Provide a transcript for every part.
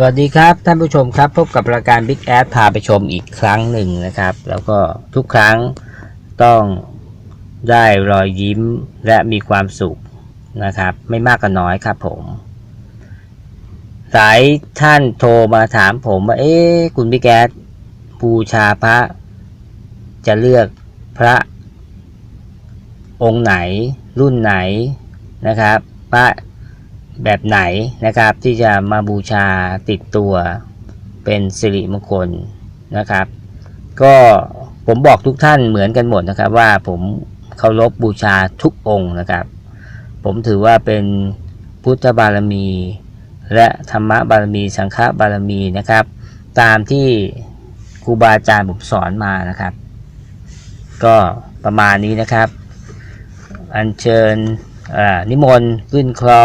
สวัสดีครับท่านผู้ชมครับ พบกับรายการ Big Ad พาไปชมอีกครั้งหนึ่งนะครับ แล้วก็ทุกครั้งต้องได้รอยยิ้มและมีความสุขนะครับ ไม่มากก็น้อยครับผม สายท่านโทรมาถามผมว่าเอ๊ะคุณบิ๊กแอดบูชาพระ จะเลือกพระองค์ไหนรุ่นไหนนะครับ พระ แบบไหนนะครับ ที่จะมาบูชาติดตัวเป็นสิริมงคลนะครับ ก็ผมบอกทุกท่านเหมือนกันหมดนะครับว่าผมเคารพบูชาทุกองค์นะครับ ผมถือว่าเป็นพุทธบารมี และธรรมบารมีสังฆบารมีนะครับ ตามที่ครูบาอาจารย์ผมสอนมานะครับ ก็ประมาณนี้นะครับ อัญเชิญนิมนต์ขึ้นเคอ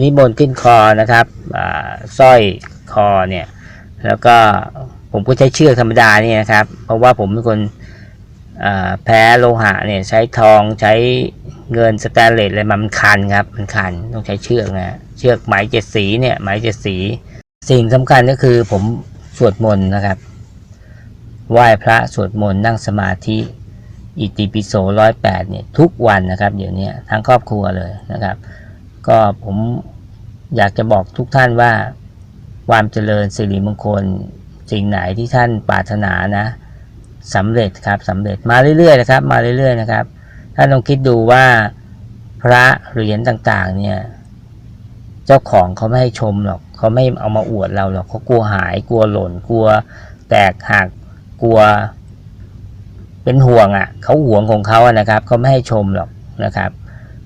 นิมนต์ขึ้นคอนะครับสร้อยคอเนี่ย แล้วก็ผมก็ใช้เชือกธรรมดาเนี่ยนะครับ เพราะว่าผมเป็นคนแพ้โลหะเนี่ยใช้ทองใช้เงินสแตนเลสอะไรมันคันครับ มันคันต้องใช้เชือกนะเชือกไหมเจ็ดสีเนี่ยไหมเจ็ดสี สิ่งสำคัญก็คือผมสวดมนต์นะครับไหว้พระสวดมนต์นั่งสมาธิ อิติปิโสร้อยแปดเนี่ยทุกวันนะครับ เดี๋ยวนี้ทั้งครอบครัวเลยนะครับ ก็ผมอยากจะบอกทุกท่านว่า ความเจริญสิริมงคล สิ่งไหนที่ท่านปรารถนานะสำเร็จครับสำเร็จมาเรื่อยๆนะครับ มาเรื่อยๆนะครับท่านลองคิดดูว่าพระเหรียญต่างๆ เนี่ย เจ้าของเขาไม่ให้ชมหรอกเขาไม่เอามาอวดเราหรอกเขากลัวหายกลัวหล่นกลัว แตกหักกลัว เป็นห่วงอะ่ะเขาห่วงของเขาอะนะครับเขาไม่ให้ชมหรอกนะครับ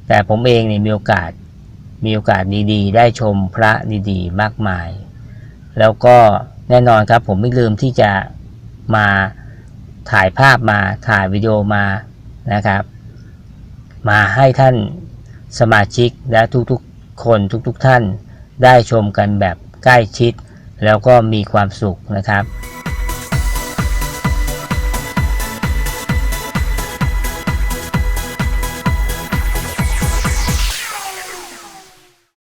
แต่ผมเองเนี่ยมีโอกาส มีโอกาสดีๆ ได้ชมพระดีๆ มากมาย แล้วก็แน่นอนครับผมไม่ลืมที่จะมาถ่ายภาพมาถ่ายวิดีโอมานะครับ มาให้ท่านสมาชิกและทุกๆคนทุกๆท่านได้ชมกันแบบใกล้ชิด แล้วก็มีความสุขนะครับ